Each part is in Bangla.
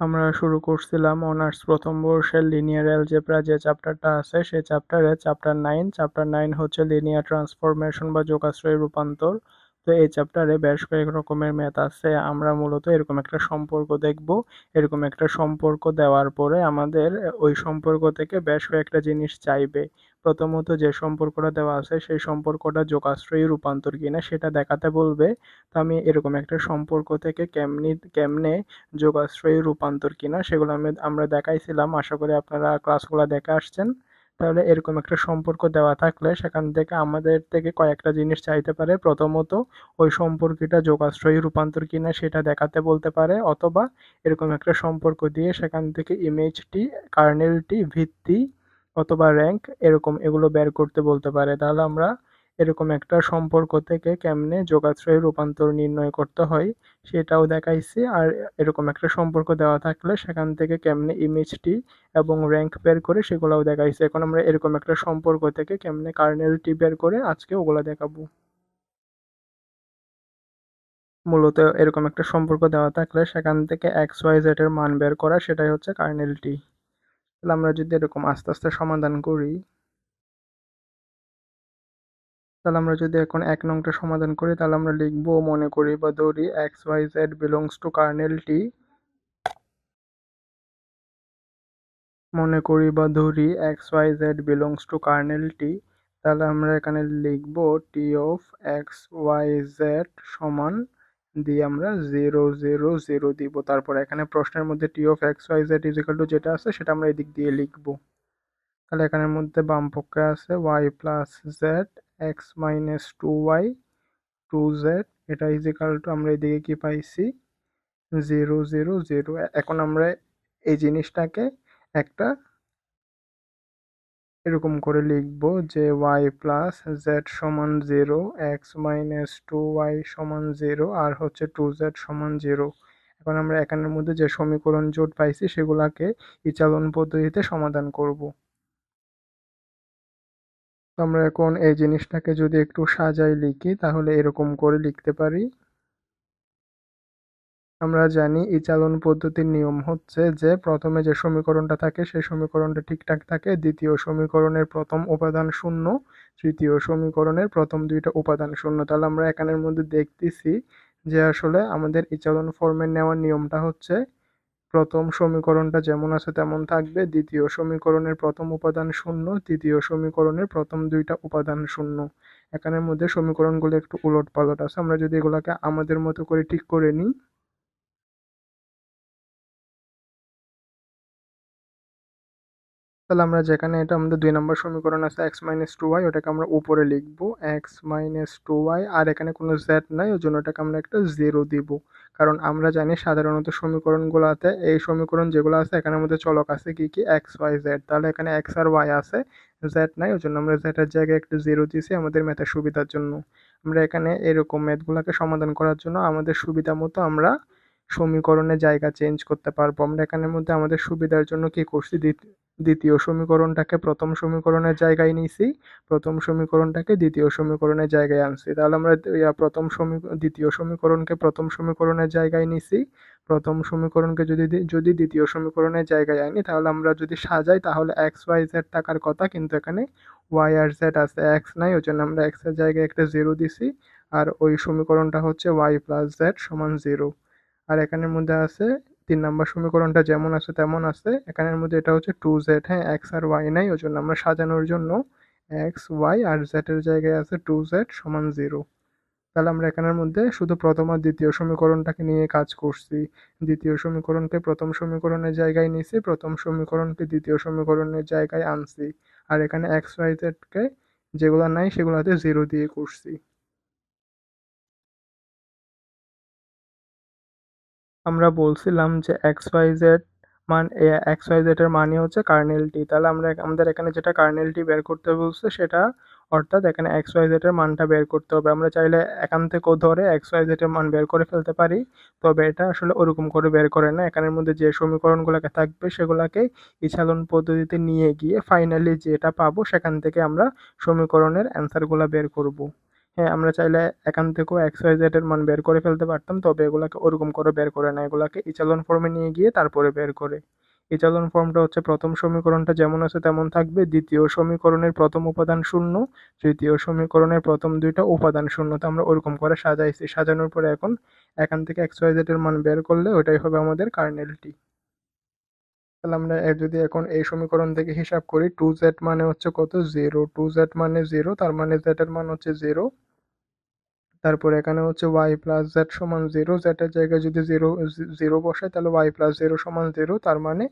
আমরা শুরু করছিলাম অনার্স প্রথম বর্ষের লিনিয়ার অ্যালজেব্রা যে চ্যাপ্টারটা আছে, সেই চ্যাপ্টারে চ্যাপ্টার নাইন চ্যাপ্টার নাইন হচ্ছে লিনিয়ার ট্রান্সফরমেশন বা যোগাশ্রয় রূপান্তর। তো এই চ্যাপ্টারে বেশ কয়েক রকমের ম্যাথ আছে। আমরা মূলত এরকম একটা সম্পর্ক দেখব। এরকম একটা সম্পর্ক দেওয়ার পরে আমাদের ওই সম্পর্ক থেকে বেশ কয়েকটা জিনিস চাইবে। প্রথমত যে সম্পর্কটা দেওয়া আছে, সেই সম্পর্কটা যোগাশ্রয়ী রূপান্তর কিনা সেটা দেখাতে বলবে। তো আমি এরকম একটা সম্পর্ক থেকে কেমনি, কেমনে যোগাশ্রয়ী রূপান্তর কিনা সেগুলো আমি, আমরা দেখাইছিলাম। আশা করি আপনারা ক্লাসগুলো দেখে আসছেন। তাহলে এরকম একটা সম্পর্ক দেওয়া থাকলে সেখান থেকে আমাদের থেকে কয়েকটা জিনিস চাইতে পারে। প্রথমত, ওই সম্পর্কটা যোগাশ্রয়ী রূপান্তর কিনা সেটা দেখাতে বলতে পারে, অথবা এরকম একটা সম্পর্ক দিয়ে সেখান থেকে ইমেজটি কার্নেলটি ভিত্তি অথবা র্যাঙ্ক এরকম এগুলো বের করতে বলতে পারে। তাহলে আমরা এরকম একটা সম্পর্ক থেকে কেমনে যোগাশ্রয় রূপান্তর নির্ণয় করতে হয় সেটাও দেখাইছি। আর এরকম একটা সম্পর্ক দেওয়া থাকলে সেখান থেকে কেমনে ইমেজটি এবং র্যাঙ্ক বের করে সেগুলোও দেখাইছি। এখন আমরা এরকম একটা সম্পর্ক থেকে কেমনে কার্নেলটি বের করে আজকে ওগুলো দেখাবো। মূলত এরকম একটা সম্পর্ক দেওয়া থাকলে সেখান থেকে এক্স ওয়াই জেড এর মান বের করা সেটাই হচ্ছে কার্নেলটি তাহলে আমরা যদি এরকম আস্তে আস্তে সমাধান করি, তাহলে আমরা যদি এখন এক নংটা সমাধান করি, তাহলে আমরা লিখব, মনে করি বা ধরি x y z belongs to kernel T মনে করি বা ধরি x y z belongs to kernel T তাহলে আমরা এখানে লিখব T of x y z সমান দিয়ে আমরা জিরো জিরো জিরো দিব। তারপর এখানে প্রশ্নের মধ্যে T of x y z equal to যেটা আছে সেটা আমরা এদিক দিয়ে লিখব। তাহলে এখানের মধ্যে বাম পক্ষে আছে y plus z x minus two y two z এটা ইজিক্যাল টু আমরা এদিকে কি পাইছি? জিরো জিরো জিরো এখন আমরা এই জিনিসটাকে একটা এরকম করে লিখব যে ওয়াই প্লাস জেড সমান zero x minus two y সমান জিরো আর হচ্ছে টু জেড সমান জিরো এখন আমরা এখানের মধ্যে যে সমীকরণ জোট পাইছি, সেগুলাকে ইচালন পদ্ধতিতে সমাধান করব। আমরা এখন এই জিনিসটাকে যদি একটু সাজাই লিখি, তাহলে এরকম করে লিখতে পারি। আমরা জানি এই চালন পদ্ধতির নিয়ম হচ্ছে যে প্রথমে যে সমীকরণটা থাকে সেই সমীকরণটা ঠিকঠাক থাকে, দ্বিতীয় সমীকরণের প্রথম উপাদান শূন্য, তৃতীয় সমীকরণের প্রথম দুইটা উপাদান শূন্য। তাহলে আমরা এখানের মধ্যে দেখতেছি যে আসলে আমাদের এই চালন ফর্মের নেওয়ার নিয়মটা হচ্ছে প্রথম সমীকরণটা যেমন আছে তেমন থাকবে, দ্বিতীয় সমীকরণের প্রথম উপাদান শূন্য, তৃতীয় সমীকরণের প্রথম দুইটা উপাদান শূন্য। এখানের মধ্যে সমীকরণগুলো একটু উলট পালট আছে, আমরা যদি এগুলাকে আমাদের মতো করে ঠিক করে নিই। তাহলে আমরা যেখানে এটা আমাদের দুই নম্বর সমীকরণ আছে এক্স মাইনাস টু ওয়াই ওটাকে আমরা উপরে লিখব এক্স মাইনাস টু ওয়াই আর এখানে কোনো জেড নাই, ওই জন্য ওটাকে আমরা একটা জিরো দিব। কারণ আমরা জানি সাধারণত সমীকরণগুলোতে, এই সমীকরণ যেগুলো আছে, এখানের মধ্যে চলক আছে কি কি? এক্স ওয়াই জেড তাহলে এখানে এক্স আর ওয়াই আছে জেড নাই, ওই জন্য আমরা জেডের জায়গায় একটা জিরো দিয়েছি আমাদের ম্যাথের সুবিধার জন্য। আমরা এখানে এরকম ম্যাথগুলোকে সমাধান করার জন্য আমাদের সুবিধা মতো আমরা সমীকরণের জায়গা চেঞ্জ করতে পারব। আমরা এখানের মধ্যে আমাদের সুবিধার জন্য কি করছি? দ্বিতীয় সমীকরণটাকে প্রথম সমীকরণের জায়গায় নিয়েছি প্রথম সমীকরণটাকে দ্বিতীয় সমীকরণের জায়গায় আনছি। তাহলে আমরা প্রথম সমী, দ্বিতীয় সমীকরণকে প্রথম সমীকরণের জায়গায় নিছি, প্রথম সমীকরণকে যদি যদি দ্বিতীয় সমীকরণের জায়গায় আনি, তাহলে আমরা যদি সাজাই, তাহলে এক্স ওয়াই জেড থাকার কথা কিন্তু এখানে ওয়াই আর জেড আছে। এক্স নাই ওই জন্য আমরা এক্সের জায়গায় একটা জিরো দিছি, আর ওই সমীকরণটা হচ্ছে ওয়াই প্লাস জেড সমান জিরো আর এখানের মধ্যে আছে তিন নাম্বার সমীকরণটা যেমন আছে তেমন আছে। এখানের মধ্যে এটা হচ্ছে টু জেড হ্যাঁ এক্স আর ওয়াই নাই, ওই জন্য আমরা সাজানোর জন্য এক্স ওয়াই আর জেডের জায়গায় আছে টু জেড সমান জিরো তাহলে আমরা এখানের মধ্যে শুধু প্রথম আর দ্বিতীয় সমীকরণটাকে নিয়ে কাজ করছি। দ্বিতীয় সমীকরণকে প্রথম সমীকরণের জায়গায় নিয়েছি প্রথম সমীকরণকে দ্বিতীয় সমীকরণের জায়গায় আনছি। আর এখানে এক্স ওয়াই জেডকে যেগুলো নাই সেগুলোতে জিরো দিয়ে করছি। আমরা বলছিলাম যে এক্স ওয়াই জেড মান এক্স ওয়াই জেড এর মানই হচ্ছে কার্নেলটি তাহলে আমরা আমাদের এখানে যেটা কার্নেলটি বের করতে বলছে সেটা অর্থাৎ এখানে এক্স ওয়াই জেড এর মানটা বের করতে হবে। আমরা চাইলে এখান থেকেও ধরে এক্স ওয়াই জেড এর মান বের করে ফেলতে পারি, তবে এটা আসলে ওরকম করে বের করে না। এখানের মধ্যে যে সমীকরণগুলোকে থাকবে সেগুলোকে ইছালন পদ্ধতিতে নিয়ে গিয়ে ফাইনালি যেটা পাবো সেখান থেকে আমরা সমীকরণের অ্যান্সারগুলো বের করব। হ্যাঁ আমরা চাইলে এখান থেকেও এক্স ওয়াই জেড এর মান বের করে ফেলতে পারতাম, তবে এগুলাকে ওরকম করে বের করে না। এগুলাকে ইচালন ফর্মে নিয়ে গিয়ে তারপরে বের করে। ইচালন ফর্মটা হচ্ছে প্রথম সমীকরণটা যেমন আছে তেমন থাকবে। দ্বিতীয় সমীকরণের প্রথম উপাদান শূন্য, তৃতীয় সমীকরণের প্রথম দুইটা উপাদান শূন্য। তো আমরা ওরকম করে সাজাইছি। সাজানোর পরে এখন এখান থেকে এক্স ওয়াই জেড এর মান বের করলে ওটাই হবে আমাদের কার্নেলটি। তাহলে আমরা যদি এখন এই সমীকরণ থেকে হিসাব করি টু জেড মানে হচ্ছে কত? জিরো টু জেড মানে জিরো তার মানে জেড এর মান হচ্ছে জিরো তারপর এখানে হচ্ছে ওয়াই প্লাস জেড সমান জিরো জেডের জায়গায় যদি জিরো জিরো বসাই, তাহলে ওয়াই প্লাস জিরো সমান জিরো তার মানে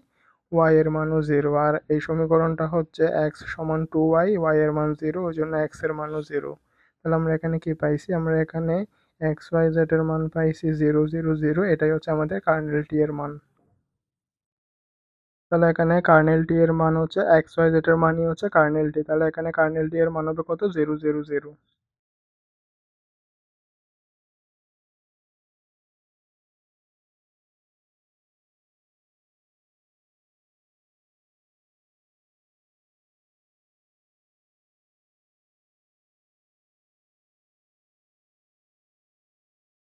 ওয়াই এর মানও জিরো আর এই সমীকরণটা হচ্ছে এক্স সমান টু ওয়াই ওয়াই এর মান জিরো ওই জন্য এক্সের মানও জিরো তাহলে আমরা এখানে কি পাইছি? আমরা এখানে এক্স ওয়াই জেড এর মান পাইছি জিরো জিরো জিরো এটাই হচ্ছে আমাদের কার্নেল টি এর মান। তাহলে এখানে কার্নেল টি এর মান হচ্ছে এক্স ওয়াই জেড এর মানই হচ্ছে কার্নেল টি তাহলে এখানে কার্নেল টি এর মান হবে কত? জিরো জিরো জিরো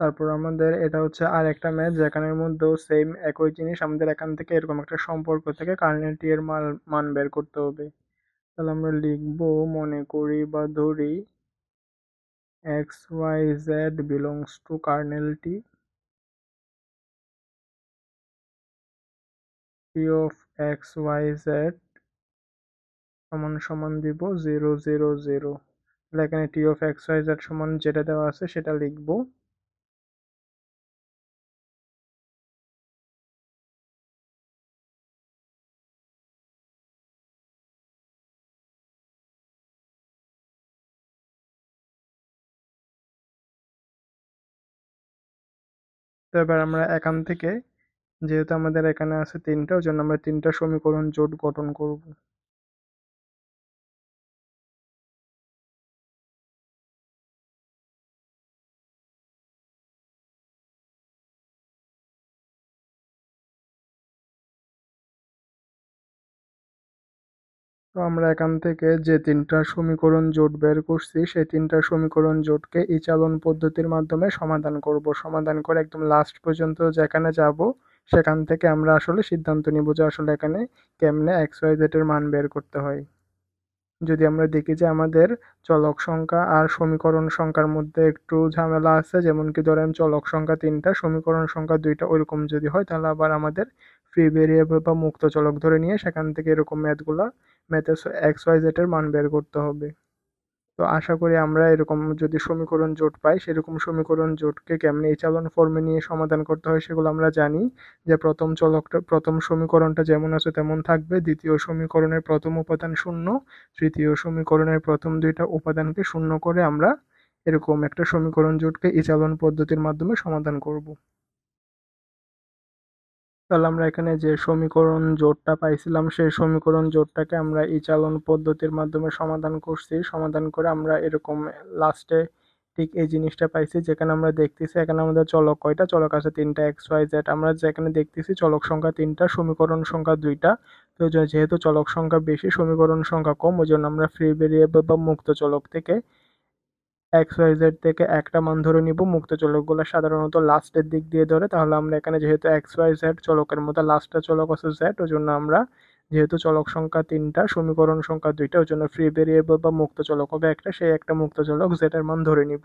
তারপর আমাদের এটা হচ্ছে আর একটা ম্যাচ যেখানের মধ্যেও সেম একই জিনিস, আমাদের এখান থেকে এরকম একটা সম্পর্ক থেকে কার্নেল টি এর মান মান বের করতে হবে। তাহলে আমরা লিখব, মনে করি বা ধরি x y z belongs to kernel T T of x y z সমান সমান দিব জিরো জিরো জিরো তাহলে এখানে T of x y z সমান যেটা দেওয়া আছে সেটা লিখব। তো এবার আমরা এখান থেকে, যেহেতু আমাদের এখানে আছে তিনটা, ওই জন্য আমরা তিনটা সমীকরণ জোট গঠন করব। তো আমরা এখান থেকে যে তিনটা সমীকরণ জোট বের করছি, সেই তিনটা সমীকরণ জোটকে চালন পদ্ধতির মাধ্যমে সমাধান করব। সমাধান করে একদম লাস্ট পর্যন্ত যেখানে যাব, সেখান থেকে আমরা আসলে সিদ্ধান্ত নিব যে আসলে এখানে কেমনে এক্স ওয়াই জেড এর মান বের করতে হয়। যদি আমরা দেখি যে আমাদের চলক সংখ্যা আর সমীকরণ সংখ্যার মধ্যে একটু ঝামেলা আছে, যেমন কি ধরেন চলক সংখ্যা তিনটা, সমীকরণ সংখ্যা দুইটা ওইরকম যদি হয়, তাহলে আবার আমাদের ফ্রি ভেরিয়েবল বা মুক্ত চলক ধরে নিয়ে সেখান থেকে এরকম ম্যাথগুলো, ম্যাথে এক্স, ওয়াই জেটের মান বের করতে হবে। তো আশা করি আমরা এরকম যদি সমীকরণ জোট পাই, সেরকম সমীকরণ জোটকে কেমনে এই চালন ফর্মে নিয়ে সমাধান করতে হয় সেগুলো আমরা জানি। যে প্রথম চলকটা, প্রথম সমীকরণটা যেমন আছে তেমন থাকবে। দ্বিতীয় সমীকরণের প্রথম উপাদান শূন্য, তৃতীয় সমীকরণের প্রথম দুইটা উপাদানকে শূন্য করে আমরা এরকম একটা সমীকরণ জোটকে এই চালন পদ্ধতির মাধ্যমে সমাধান করব। তাহলে আমরা এখানে যে সমীকরণ জোটটা পাইছিলাম, সেই সমীকরণ জোটটাকে আমরা এই চালন পদ্ধতির মাধ্যমে সমাধান করছি। সমাধান করে আমরা এরকম লাস্টে ঠিক এই জিনিসটা পাইছি, যেখানে আমরা দেখতেছি এখানে আমাদের চলক কয়টা? চলক আছে তিনটা এক্স ওয়াই জেড আমরা যেখানে দেখতেছি চলক সংখ্যা তিনটা, সমীকরণ সংখ্যা দুইটা। তো যেহেতু চলক সংখ্যা বেশি, সমীকরণ সংখ্যা কম, ওই জন্য আমরা ফ্রি ভেরিয়েবল বা মুক্ত চলক থেকে জেড থেকে একটা মান ধরে নিব মুক্ত চলকগুলো সাধারণত লাস্টের দিক দিয়ে ধরে। তাহলে আমরা এখানে যেহেতু জেড চলকের মধ্যে লাস্টটা চলক আছে জেড ওই জন্য আমরা যেহেতু চলক সংখ্যা তিনটা, সমীকরণ সংখ্যা দুইটা ওই জন্য ফ্রি ভেরিয়েবল বা মুক্ত চলক হবে একটা, সেই একটা মুক্ত চলক জেড এর মান ধরে নিব।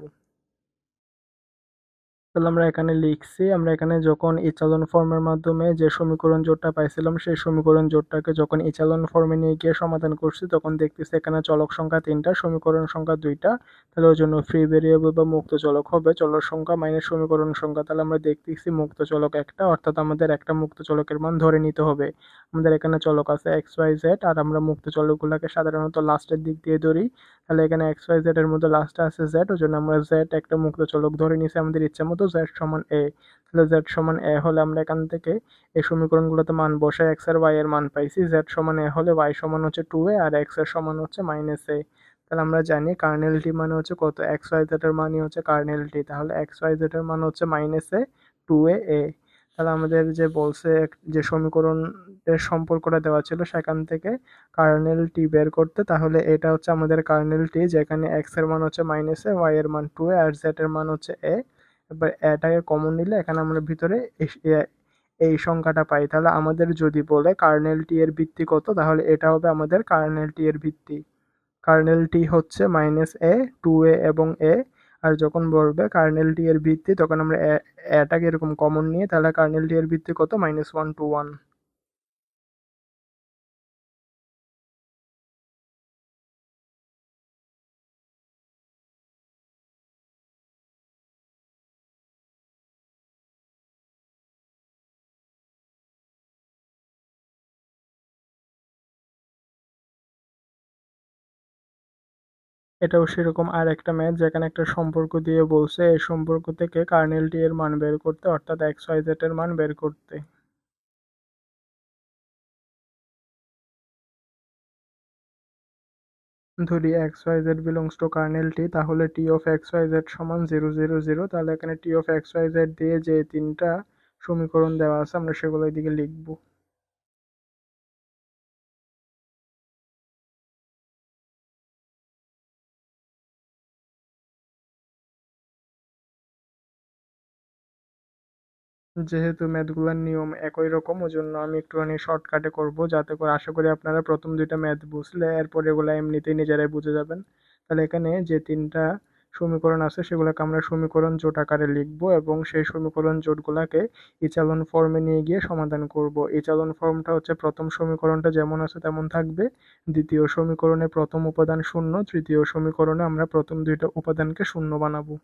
তাহলে আমরা এখানে লিখছি, আমরা এখানে যখন ইচালন ফর্মের মাধ্যমে যে সমীকরণ জোটটা পাইছিলাম, সেই সমীকরণ জোটটাকে যখন ইচালন ফর্মে নিয়ে গিয়ে সমাধান করছি, তখন দেখতেছি এখানে চলক সংখ্যা তিনটা, সমীকরণ সংখ্যা দুইটা। তাহলে ওই জন্য ফ্রি ভেরিয়েবল বা মুক্ত চলক হবে। চলক সংখ্যা মাইনাস সমীকরণ সংখ্যা তাহলে আমরা দেখতেছি মুক্ত চলক একটা, অর্থাৎ আমাদের একটা মুক্ত চলকের মান ধরে নিতে হবে। আমাদের এখানে চলক আছে এক্স ওয়াই জেড আর আমরা মুক্ত চলকগুলোকে সাধারণত লাস্টের দিক দিয়ে ধরি। তাহলে এখানে এক্স ওয়াই জেড এর মধ্যে লাস্টে আছে জেড ওই জন্য আমরা জেড একটা মুক্ত চলক ধরে নিছি আমাদের ইচ্ছা মতো জেড সমান এ তাহলে জেড সমান এ হলে আমরা এখান থেকে এই সমীকরণগুলোতে মান বসাই এক্স আর ওয়াই এর মান পাইছি। জেড সমান এ হলে ওয়াই সমান হচ্ছে টু এ আর এক্সের সমান হচ্ছে মাইনাস এ তাহলে আমরা জানি কার্নেলটি মানে হচ্ছে কত? এক্স ওয়াই জেড এর মানই হচ্ছে কার্নেলটি তাহলে এক্স ওয়াই জেড এর মান হচ্ছে মাইনাস এ টু এ এ তাহলে আমাদের যে বলছে যে সমীকরণের সম্পর্কটা দেওয়া ছিল সেখান থেকে কার্নেল টি বের করতে, তাহলে এটা হচ্ছে আমাদের কার্নেল টি যেখানে এক্সের মান হচ্ছে মাইনাস এ ওয়াই এর মান টু এ আর জেড এর মান হচ্ছে এ এবার এটাকে কমন নিলে এখানে আমরা ভিতরে এই সংখ্যাটা পাই। তাহলে আমাদের যদি বলে কার্নেল টি এর ভিত্তি কত, তাহলে এটা হবে আমাদের কার্নেল টি এর ভিত্তি। কার্নেল টি হচ্ছে মাইনাস এ টু এ এবং এ আর যখন বলবে কার্নেল টি এর ভিত্তি, তখন আমরা এটাকে এরকম কমন নিয়ে, তাহলে কার্নেল টি এর ভিত্তি কত? মাইনাস ওয়ান টু ওয়ান এটাও সেরকম আর একটা ম্যাথ যেখানে একটা সম্পর্ক দিয়ে বলছে, এই সম্পর্ক থেকে কার্নেল টি এর মান বের করতে, অর্থাৎ জেড এর মান বের করতে। ধরি z belongs to kernel T তাহলে T of x y z সমান জিরো জিরো জিরো, তাহলে এখানে T of x y z দিয়ে যে তিনটা সমীকরণ দেওয়া আছে, আমরা সেগুলো এদিকে লিখব। যেহেতু ম্যাথগুলোর নিয়ম একই রকম ওই জন্য আমি একটুখানি শর্টকাটে করব। যাতে করে আশা করি আপনারা প্রথম দুইটা ম্যাথ বুঝলে, এরপর এগুলো এমনিতেই নিজেরাই বুঝে যাবেন। তাহলে এখানে যে তিনটা সমীকরণ আছে, সেগুলোকে আমরা সমীকরণ জোট আকারে লিখব এবং সেই সমীকরণ জোটগুলোকে ইচালন ফর্মে নিয়ে গিয়ে সমাধান করব। ইচালন ফর্মটা হচ্ছে প্রথম সমীকরণটা যেমন আছে তেমন থাকবে। দ্বিতীয় সমীকরণে প্রথম উপাদান শূন্য, তৃতীয় সমীকরণে আমরা প্রথম দুইটা উপাদানকে শূন্য বানাবো।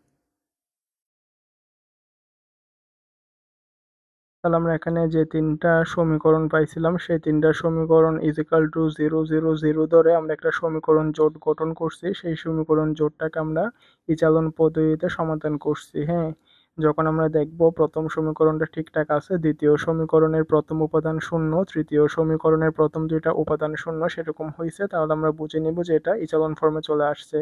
তাহলে আমরা এখানে যে তিনটা সমীকরণ পাইছিলাম, সেই তিনটা সমীকরণ equal to zero zero zero ধরে আমরা একটা সমীকরণ জোট গঠন করছি। সেই সমীকরণ জোটটাকে আমরা ইচালন পদ্ধতিতে সমাধান করছি হ্যাঁ? যখন আমরা দেখব প্রথম সমীকরণটা ঠিকঠাক আছে, দ্বিতীয় সমীকরণের প্রথম উপাদান শূন্য, তৃতীয় সমীকরণের প্রথম দুইটা উপাদান শূন্য সেরকম হয়েছে তাহলে আমরা বুঝে নিব যে এটা ইচালন ফর্মে চলে আসছে।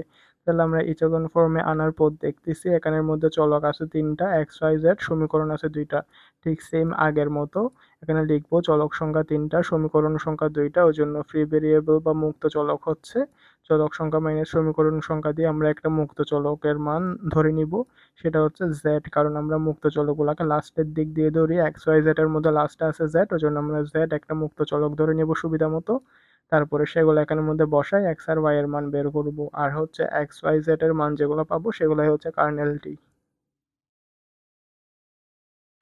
তাহলে আমরা ইচালন ফর্মে আনার পথ দেখতেছি, এখানের মধ্যে চলক আছে তিনটা এক্স ওয়াই জেড সমীকরণ আছে দুইটা। ঠিক সেম আগের মতো। এখানে লিখব, চলক সংখ্যা তিনটা, সমীকরণ সংখ্যা দুইটা, ওই জন্য ফ্রি ভেরিয়েবল বা মুক্ত চলক হচ্ছে। চলক সংখ্যা মাইনাস সমীকরণ সংখ্যা দিয়ে আমরা একটা মুক্ত চলকের মান ধরে নিব। সেটা হচ্ছে জেড কারণ আমরা মুক্ত চলকগুলোকে লাস্টের দিক দিয়ে ধরি। এক্স ওয়াই জেড এর মধ্যে লাস্টে আছে জেড ওই জন্য আমরা জেড একটা মুক্ত চলক ধরে নিব সুবিধা মতো। তারপরে সেগুলো এখানের মধ্যে বসাই এক্স আর ওয়াই এর মান বের করব। আর হচ্ছে এক্স ওয়াই জেড এর মান যেগুলো পাবো, সেগুলোই হচ্ছে কার্নেল টি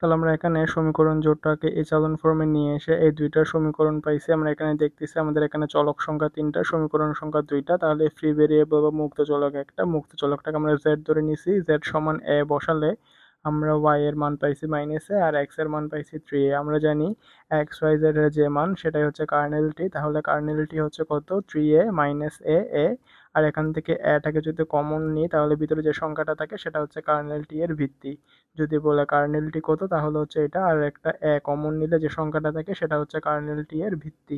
তাহলে আমরা এখানে সমীকরণ জোটটাকে এই চালন ফর্মে নিয়ে এসে এই দুইটা সমীকরণ পাইছি। আমরা এখানে দেখতেছি আমাদের এখানে চলক সংখ্যা তিনটা, সমীকরণ সংখ্যা দুইটা। তাহলে ফ্রি ভেরিয়েবল বা মুক্ত চলক একটা। মুক্ত চলকটাকে আমরা জেড ধরে নিছি। জেড সমান এ বসালে আমরা ওয়াই এর মান পাইছি মাইনাস এ আর এক্সের মান পাইছি থ্রি এ আমরা জানি এক্স ওয়াই জেড এর যে মান, সেটাই হচ্ছে কার্নেলটি। তাহলে কার্নেলটি হচ্ছে কত? থ্রি এ মাইনাস এ এ আর এখান থেকে এটাকে যদি কমন নিই, তাহলে ভিতরে যে সংখ্যাটা থাকে, সেটা হচ্ছে কার্নেলটি এর ভিত্তি। যদি বলে কার্নেলটি কত, তাহলে হচ্ছে এটা, আর একটা এ কমন নিলে যে সংখ্যাটা থাকে, সেটা হচ্ছে কার্নেলটি এর ভিত্তি।